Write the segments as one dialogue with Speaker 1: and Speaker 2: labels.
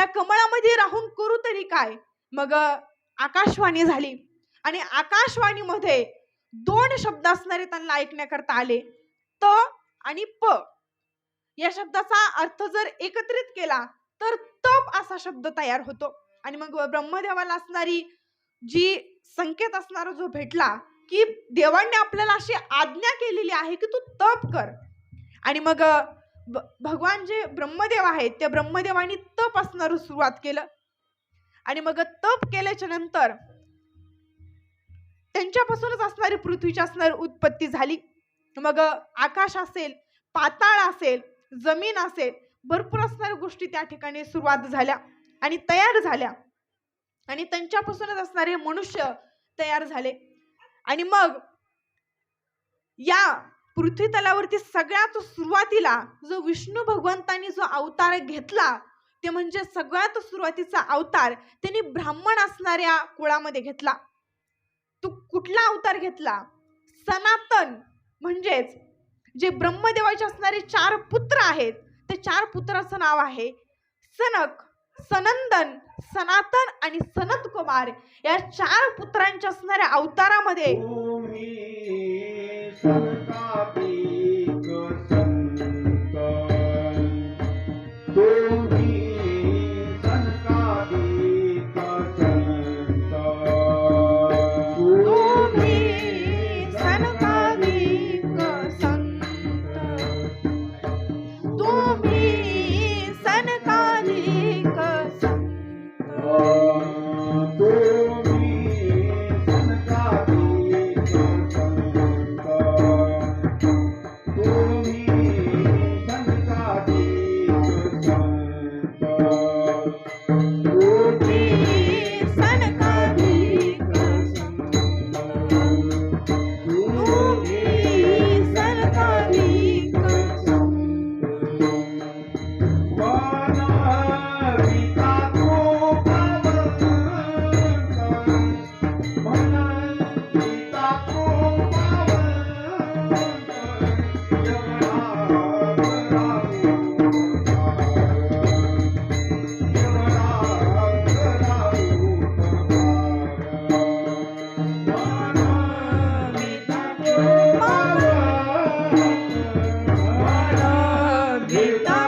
Speaker 1: त्या कमळामध्ये राहून करू तरी काय? मग आकाशवाणी झाली. आणि आकाशवाणीमध्ये दोन शब्द असणारे त्यांना ऐकण्याकरता आले. त आणि प. या शब्दाचा अर्थ जर एकत्रित केला तर तप असा शब्द तयार होतो. आणि मग ब्रह्मदेवाला असणारी जी संकेत असणारा जो भेटला की देवांनी आपल्याला अशी आज्ञा केलेली आहे की तू तप कर. आणि मग भगवान जे ब्रह्मदेव आहेत त्या ब्रह्मदेवानी तप असणार सुरुवात केलं. आणि मग तप केल्याच्यानंतर त्यांच्यापासूनच असणारी पृथ्वीची असणारी उत्पत्ती झाली. मग आकाश असेल पाताळ असेल जमीन असेल भरपूर असणाऱ्या गोष्टी त्या ठिकाणी सुरुवात झाल्या आणि तयार झाल्या. आणि त्यांच्यापासूनच असणारे मनुष्य तयार झाले. आणि मग या पृथ्वी तलावरती सगळ्यात सुरुवातीला जो विष्णू भगवंतांनी जो अवतार घेतला ते म्हणजे सगळ्यात सुरुवातीचा अवतार त्यांनी ब्राह्मण असणाऱ्या कुळामध्ये घेतला. तो कुठला अवतार घेतला? सनातन म्हणजेच जे ब्रह्मदेवाचे असणारे चार पुत्र आहेत ते चार पुत्राचं नाव आहे सनक सनंदन सनातन आणि सनत कुमार या चार पुत्रांच्या असणाऱ्या अवतारामध्ये
Speaker 2: तुम्ही
Speaker 1: बोलिए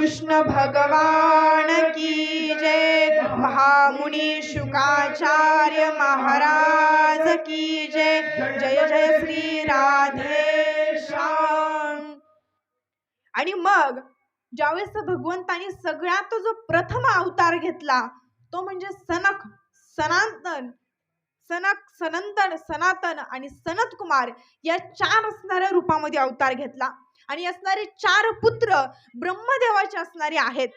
Speaker 1: कृष्ण भगवान की जय। महामुनी शुकाचार्य महाराज की जय। जय जय श्री राधे श्याम। आणि मग ज्यावेळेस भगवंतानी सगळ्यात जो प्रथम अवतार घेतला तो म्हणजे सनक सनातन सनक सनंतन सनातन आणि सनत कुमार या चार असणाऱ्या रूपामध्ये अवतार घेतला. आणि असणारे चार पुत्र ब्रह्मदेवाचे असणारे आहेत.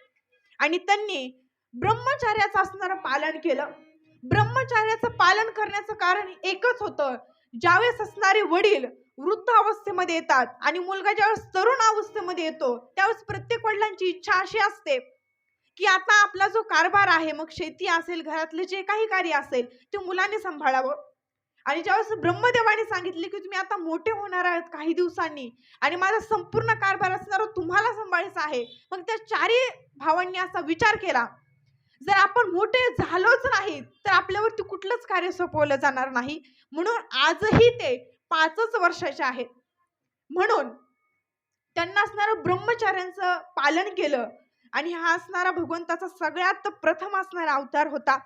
Speaker 1: आणि त्यांनी ब्रह्मचार्याचं असणारं पालन केलं. ब्रह्मचार्याचं पालन करण्याचं कारण एकच होतं. ज्यावेळेस असणारे वडील वृद्ध अवस्थेमध्ये येतात आणि मुलगा ज्यावेळेस तरुण अवस्थेमध्ये येतो त्यावेळेस प्रत्येक वडिलांची इच्छा अशी असते की आता आपला जो कारभार आहे मग शेती असेल घरातले जे काही कार्य असेल ते मुलाने सांभाळावं. आणि ज्यावेळेस ब्रह्मदेवाने सांगितले की तुम्ही आता मोठे होणार आहात काही दिवसांनी आणि माझा संपूर्ण कारभार असणार तुम्हाला सांभाळायचा आहे मग त्या चारही भावांनी असा विचार केला. जर आपण मोठे झालोच नाही तर आपल्यावरती कुठलंच कार्य सोपवलं जाणार नाही. म्हणून आजही ते पाचच वर्षाचे आहेत. म्हणून त्यांना असणारं ब्रह्मचार्यांचं पालन केलं आणि हा असणारा भगवंताचा सगळ्यात प्रथम असणारा अवतार होता.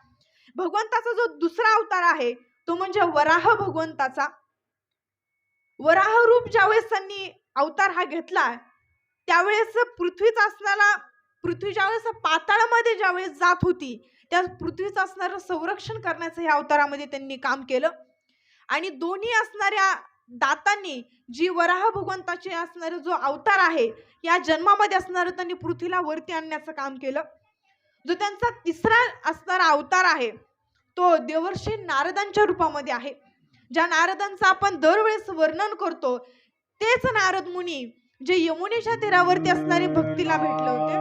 Speaker 1: भगवंताचा जो दुसरा अवतार आहे तो म्हणजे वराह भगवंताचा. वराह रूप ज्यावेळेस त्यांनी अवतार हा घेतला त्यावेळेस पृथ्वीचा असणारा पृथ्वी ज्यावेळेस पाताळामध्ये ज्यावेळेस जात होती त्या पृथ्वीचं असणारं संरक्षण करण्याचं ह्या अवतारामध्ये त्यांनी काम केलं. आणि दोन्ही असणाऱ्या दातांनी जी वराह भगवंताचे असणारा जो अवतार आहे या जन्मामध्ये असणारं त्यांनी पृथ्वीला वरती आणण्याचं काम केलं. जो त्यांचा तिसरा असणारा अवतार आहे तो देवर्षी नारदांच्या रूपामध्ये आहे. ज्या नारदांचं आपण दरवेळेस वर्णन करतो तेच नारद मुनी जे यमुनेच्या तीरावरती असणारे भक्तीला भेटले होते.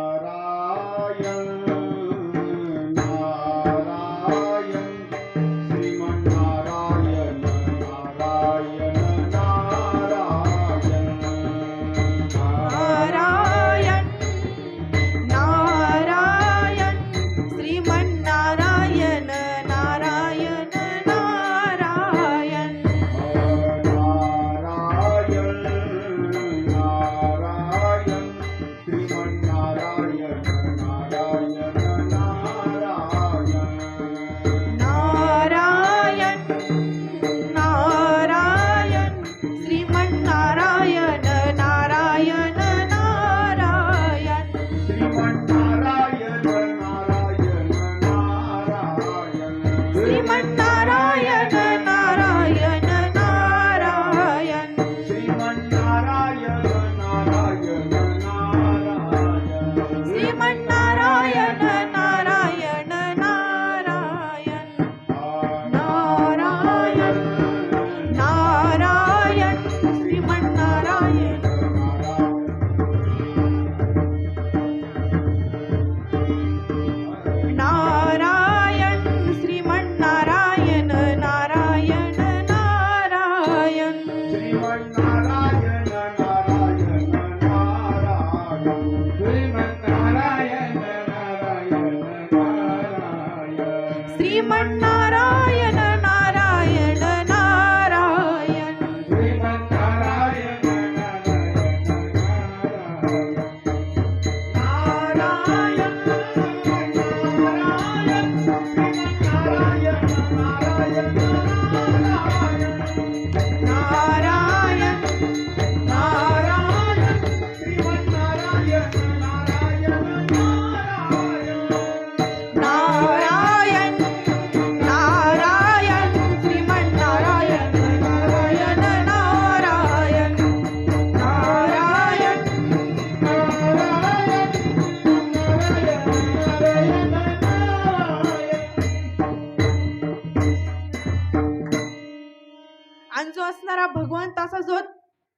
Speaker 1: आणि जो असणारा भगवंताचा जो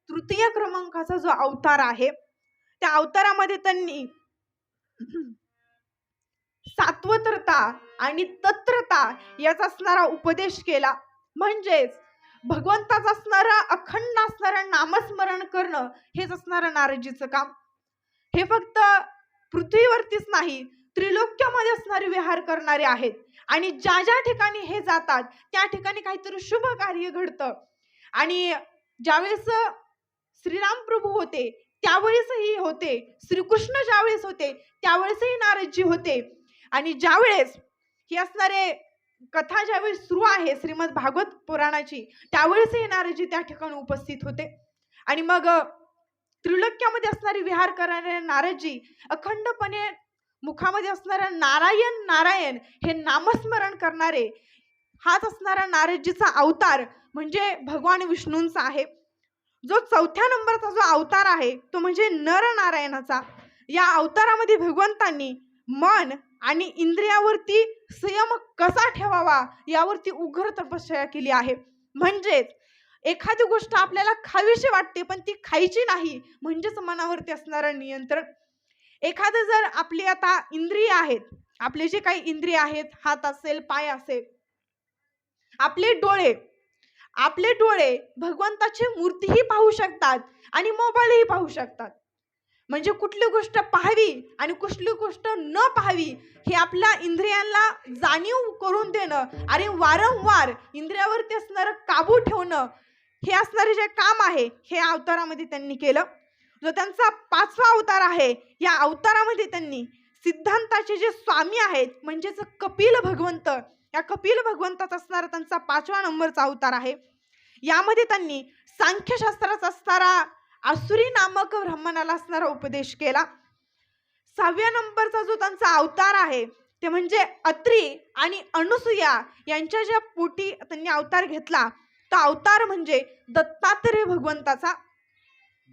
Speaker 1: तृतीय क्रमांकाचा जो अवतार आहे त्या अवतारामध्ये त्यांनी सात्वतरता आणि तत्रता याचा असणारा उपदेश केला. म्हणजेच भगवंताचा असणारा अखंड असणारं नामस्मरण करणं हेच असणारं नारजीचं काम. हे फक्त पृथ्वीवरतीच नाही त्रिलोक्यामध्ये असणारे विहार करणारे आहेत. आणि ज्या ज्या ठिकाणी हे जातात त्या ठिकाणी काहीतरी शुभ कार्य घडतं. आणि ज्यावेळेस श्रीराम प्रभू होते त्यावेळेसही होते. श्रीकृष्ण ज्यावेळेस होते त्यावेळेसही नारदजी होते. आणि ज्यावेळेस ही असणारे कथा ज्यावेळेस सुरू आहे श्रीमद भागवत पुराणाची त्यावेळेसही नारदजी त्या ठिकाणी उपस्थित होते. आणि मग त्रिलोक्यामध्ये असणारे विहार करणारे नारदजी अखंडपणे मुखामध्ये असणारा नारायण नारायण हे नामस्मरण करणारे हाच असणारा नारदजीचा अवतार म्हणजे भगवान विष्णूंचा आहे. जो चौथ्या नंबरचा जो अवतार आहे तो म्हणजे नरनारायणाचा. या अवतारामध्ये भगवंतांनी मन आणि इंद्रियावरती संयम कसा ठेवावा यावरती उग्र तपश्चर्या केली आहे. म्हणजेच एखादी गोष्ट आपल्याला खावीशी वाटते पण ती खायची नाही म्हणजेच मनावरती असणारं नियंत्रण. एखादं जर आपली आता इंद्रिय आहेत आपले जे काही इंद्रिय आहेत हात असेल पाय असेल आपले डोळे आपले डोळे भगवंताची मूर्तीही पाहू शकतात आणि मोबाईलही पाहू शकतात. म्हणजे कुठली गोष्ट पाहावी आणि कुठली गोष्ट न पाहावी हे आपल्या इंद्रियांना जाणीव करून देणं आणि वारंवार इंद्रियावरती असणारं काबू ठेवणं हे असणारे जे काम आहे हे अवतारामध्ये त्यांनी केलं. जो त्यांचा पाचवा अवतार आहे या अवतारामध्ये त्यांनी सिद्धांताचे जे स्वामी आहेत म्हणजेच कपिल भगवंत या कपिल भगवंताचा असणारा त्यांचा पाचवा नंबरचा अवतार आहे. यामध्ये त्यांनी सांख्यशास्त्राचा असणारा आसुरी नामक ब्राह्मणाला असणारा उपदेश केला. सहाव्या नंबरचा जो त्यांचा अवतार आहे ते म्हणजे अत्री आणि अनुसुया यांच्या ज्या पोटी त्यांनी अवतार घेतला तो अवतार म्हणजे दत्तात्रेय भगवंताचा.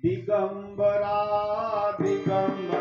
Speaker 2: दिगंबरा दिगंबरा.